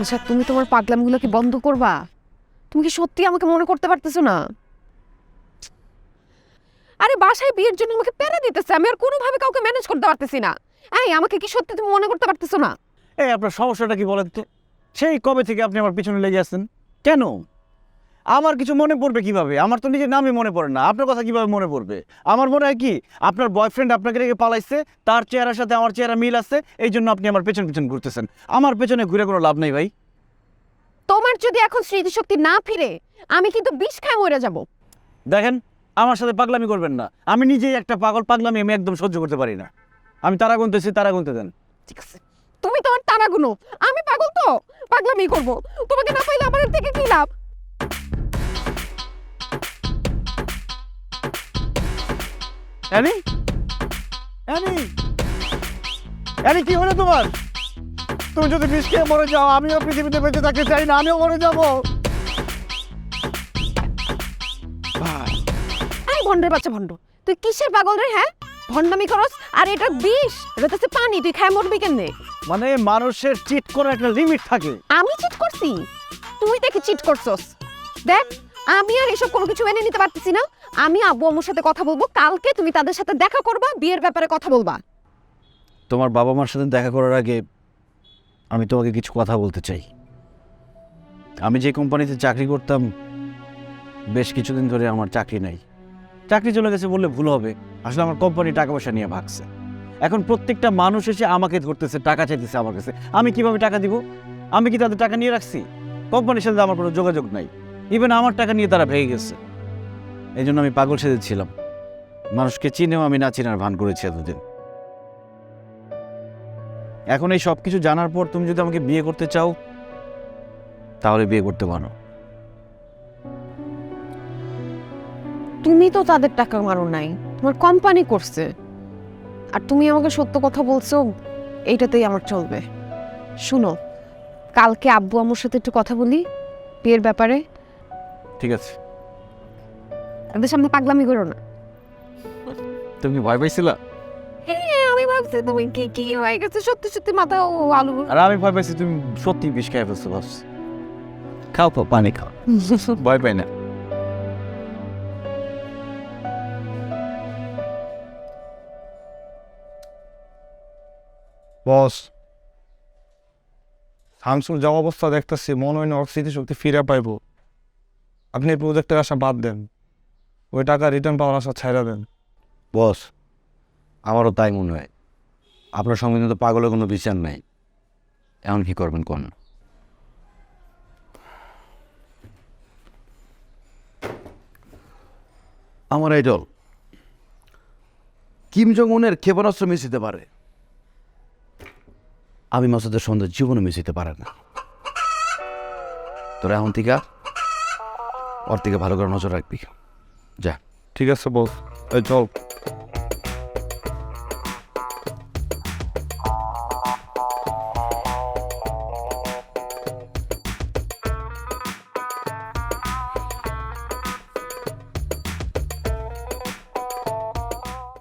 আচ্ছা তুমি তোমার পাগলামগুলো কি বন্ধ করবা? তুমি কি সত্যি আমাকে মনে করতে পারতেছো না? আরে, বাসায় বিয়ের জন্য আমাকে প্যারা দিতেছে, আমি আর কোনোভাবে কাউকে ম্যানেজ করতে পারতেছি না। এই, আমাকে কি সত্যি তুমি মনে করতে পারতেছো না? এই, আপনার সমস্যাটা কি বলেন তো? সেই কবে থেকে আপনি আমার পিছনে লেগে আছেন? কেন? আমার কিছু মনে পড়বে কীভাবে? আমার তো নিজের নামই মনে পড়ে না। আপনার কথা কীভাবে মনে পড়বে? আমার মনে হয় কি আপনার বয়ফ্রেন্ড আপনাকে রেখে পালাইছে তার চেহারার সাথে আমার চেহারা মিল আছে এই জন্য আপনি আমার পেছন পেছন ঘুরতেছেন। আমার পেছনে ঘুরে কোনো লাভ নেই ভাই। তোমার যদি এখন স্মৃতিশক্তি না ফিরে আমি কিন্তু বিষ খায় মরে যাব। দেখেন আমার সাথে পাগলামি করবেন না। আমি নিজেই একটা পাগল পাগলামি আমি একদম সহ্য করতে পারি না। আমি তারা গুনতেছি তারা গুনতে দেন। ঠিক আছে। তুমি তোমার তারা গুনো। আমি পাগল তো? পাগলামি করব। তোমাকে না পাইলে আমার থেকে কি লাভ? অ্যানি? অ্যানি? অ্যানি কি হলো তোমার? তুমি যদি বিষ খেয়ে মরে যাও আমিও পৃথিবীতে বেঁচে থাকতে চাই না আমিও মরে যাব। আরে বাচ্চা ভন্ড তুই কিসের পাগল রে হ্যাঁ? ভন্ডামি করস আর এটা বিষ এটা তো পানি তুই খায় মরবি কেমনে? মানে মানুষের চিট করার একটা লিমিট থাকে। আমি চিট করছি? তুই দেখি চিট করছস। দেখ আমি আর এসব কোনো কিছু মেনে নিতে পারতেছি না। আমি আব্বু আম্মুর সাথে কথা বলব, কালকে তুমি তাদের সাথে দেখা করবা, বিয়ের ব্যাপারে কথা বলবা। তোমার বাবা মার সাথে দেখা করার আগে আমি তোমাকে কিছু কথা বলতে চাই। আমি যে কোম্পানিতে চাকরি করতাম, বেশ কিছুদিন ধরে আমার চাকরি নাই। চাকরি চলে গেছে বললে ভুল হবে। আসলে আমার কোম্পানি টাকা পয়সা নিয়ে ভাগছে। এখন প্রত্যেকটা মানুষ এসে আমাকে ধরতেছে, টাকা চাইতেছে আমার কাছে। আমি কীভাবে টাকা দিব? আমি কি তাদের টাকা নিয়ে রাখছি? কোম্পানির সাথে আমার কোনো যোগাযোগ নাই। ইভেন আমার টাকা নিয়ে তারা ভেঙে গেছে। এই জন্য আমি পাগল সেজেছিলাম মানুষকে চিনেও আমি না চিনার ভান করেছি এতদিন। এখন এই সব কিছু জানার পর তুমি যদি আমাকে বিয়ে করতে চাও তাহলে বিয়ে করতে পারো। তুমি তো তাদের টাকা মারো নাই। তোমার কোম্পানি করছে। আর তুমি আমাকে সত্য কথা বলছো এইটাতেই আমার চলবে। শুনো কালকে আব্বু আমার সাথে একটু কথা বলি বিয়ের ব্যাপারে। ঠিক আছে। তাদের সামনে পাগলামি করো না। তুমি ভয় পাইছিলা? হ্যাঁ আমি ভাবছি তুমি কি কি হয়ে গেছে? সত্যি সত্যি মাথা ও আলু। আর আমি ভয় পাইছি তুমি সত্যি বিষ খাই ফেলছো ভাবছি। খাও পানি খাও। ভয় পাই না। বস শামসুর যা অবস্থা দেখতেছি মনে হয় না স্মৃতিশক্তি ফিরে পাইব। আপনি এই প্রজেক্টের আশা বাদ দেন। ওই টাকা রিটার্ন পাওয়ার আশা ছাইড়া দেন। বস আমারও তাই মনে হয়। আপনার সঙ্গে তো পাগলের কোনো বিচার নাই। এমন কি করবেন কোন? আমার আইডল কিম জং উনের ক্ষেপণাস্ত্র মিশিতে পারে। আমি মাসুদের সন্ধ্যে জীবনে মিশিতে পারে না। তোরা এখন থেকে ওর থেকে ভালো করে নজর রাখবি। যা। ঠিক আছে বস চল।